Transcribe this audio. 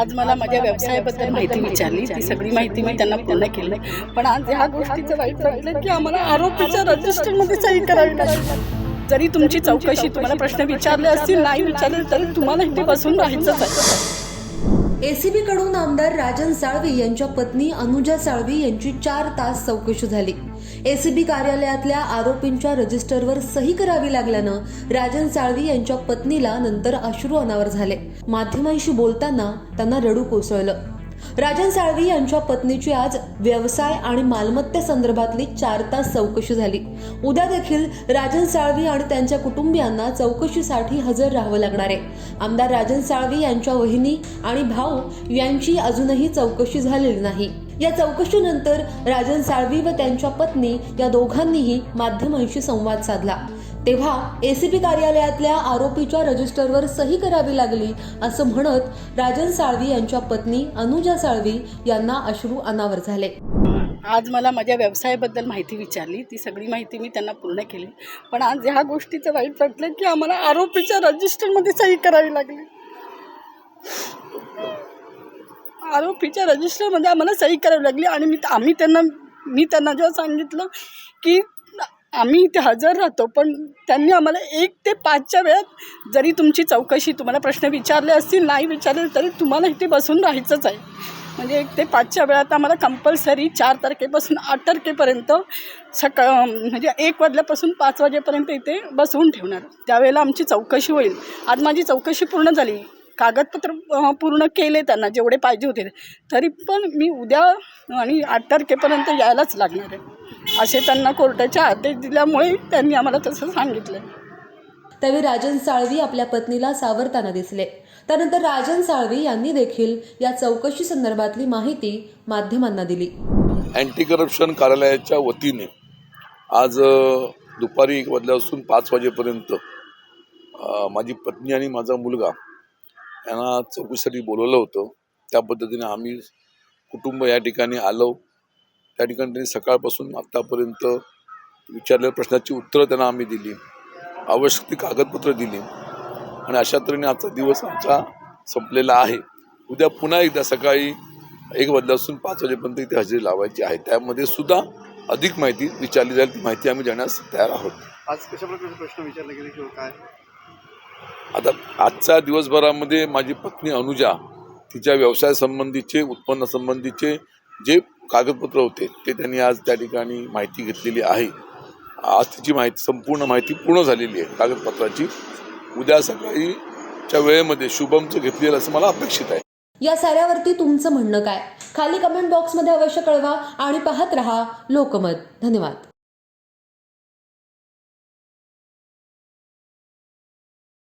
आज मला माझ्या व्यवसायाबद्दल माहिती विचारली. ती सगळी माहिती मी त्यांना पूर्ण केली. पण आज ह्या गोष्टीचं वाईट वाटलं की आम्हाला आरोपीच्या रजिस्टरमध्ये सही करावी जरी तुमची चौकशी तुम्हाला प्रश्न विचारले असतील नाही विचारले तरी तुम्हाला इथे बसून राहायचंच आहे. एसीबी कडून आमदार राजन साळवी यांच्या पत्नी अनुजा साळवी यांची चार तास चौकशी झाली. एसीबी कार्यालयातल्या आरोपींच्या रजिस्टरवर सही करावी लागल्यानं राजन साळवी यांच्या पत्नीला नंतर अश्रू अनावर झाले. माध्यमांशी बोलताना त्यांना रडू कोसळलं. राजन साळवी यांच्या पत्नीची आज व्यवसाय आणि मालमत्ते संदर्भातली चार तास चौकशी झाली. उद्या देखील राजन साळवी आणि त्यांच्या कुटुंबियांना चौकशीसाठी हजर राहावं लागणार आहे. आमदार राजन साळवी यांच्या वहिनी आणि भाऊ यांची अजूनही चौकशी झालेली नाही. या चौकशीनंतर राजन साळवी व त्यांच्या पत्नी या दोघांनीही माध्यमांशी संवाद साधला. तेव्हा एसीपी कार्यालयातल्या आरोपीच्या रजिस्टरवर सही करावी लागली असं म्हणत राजन साळवी यांच्या पत्नी अनुजा साळवी यांना अश्रू अनावर झाले. आज मला माझ्या व्यवसायाबद्दल माहिती विचारली. ती सगळी माहिती मी त्यांना पूर्ण केली. पण आज ह्या गोष्टीचं वाईट वाटलं की आम्हाला आरोपीच्या रजिस्टरमध्ये सही करावी लागली. आरोपीच्या रजिस्टरमध्ये आम्हाला सही करावी लागली आणि मी आम्ही त्यांना मी त्यांना जेव्हा सांगितलं की आम्ही इथे हजर राहतो पण त्यांनी आम्हाला एक ते पाचच्या वेळात जरी तुमची चौकशी तुम्हाला प्रश्न विचारले असतील नाही विचारले तरी तुम्हाला इथे बसून राहायचंच आहे. म्हणजे एक ते पाचच्या वेळात आम्हाला कंपल्सरी चार तारखेपासून आठ तारखेपर्यंत सकाळ म्हणजे एक वाजल्यापासून पाच वाजेपर्यंत इथे बसवून ठेवणार. त्यावेळेला आमची चौकशी होईल. आज माझी चौकशी पूर्ण झाली. कागदपत्र पूर्ण केले त्यांना जेवढे पाहिजे होते. तरी पण मी उद्या आणि आठ तारखेपर्यंत यायलाच लागणार आहे. असे त्यांना कोर्टाचे आदेश दिल्यामुळे त्यांनी आम्हाला तसं सांगितलं. त्यावेळी राजन साळवी आपल्या पत्नीला सावरताना दिसले. त्यानंतर राजन साळवी यांनी देखील या चौकशी संदर्भातली माहिती माध्यमांना दिली. अँटी करप्शन कार्यालयाच्या वतीने आज दुपारी एक वाजल्यापासून पाच वाजेपर्यंत माझी पत्नी आणि माझा मुलगा यांना चौकशीसाठी बोलवलं होतं. त्या पद्धतीने आम्ही कुटुंब या ठिकाणी आलो. त्या ठिकाणी त्यांनी सकाळपासून आत्तापर्यंत विचारलेल्या प्रश्नाची उत्तरं त्यांना आम्ही दिली. आवश्यक ती कागदपत्रं दिली. आणि अशा तऱ्हेने आजचा दिवस आमचा संपलेला आहे. उद्या पुन्हा एकदा सकाळी एक वाजल्यापासून पाच वाजेपर्यंत इथे हजेरी लावायची आहे. त्यामध्ये सुद्धा अधिक माहिती विचारली जाईल ती माहिती आम्ही देण्यास तयार आहोत. आज कशा प्रकारचे प्रश्न विचारले गेले किंवा काय? आता आजच्या दिवसभरामध्ये माझी पत्नी अनुजा तिच्या व्यवसाय संबंधीचे उत्पन्न संबंधीचे जे कागदपत्र होते ते त्यांनी आज त्या ठिकाणी माहिती घेतलेली आहे. आज तिची माहिती संपूर्ण माहिती पूर्ण झालेली आहे. कागदपत्राची उद्या सकाळीच्या वेळेमध्ये शुभमचं घेतलेलं असं मला अपेक्षित आहे. या साऱ्यावरती तुमचं म्हणणं काय? खाली कमेंट बॉक्समध्ये अवश्य कळवा आणि पाहत रहा लोकमत. धन्यवाद.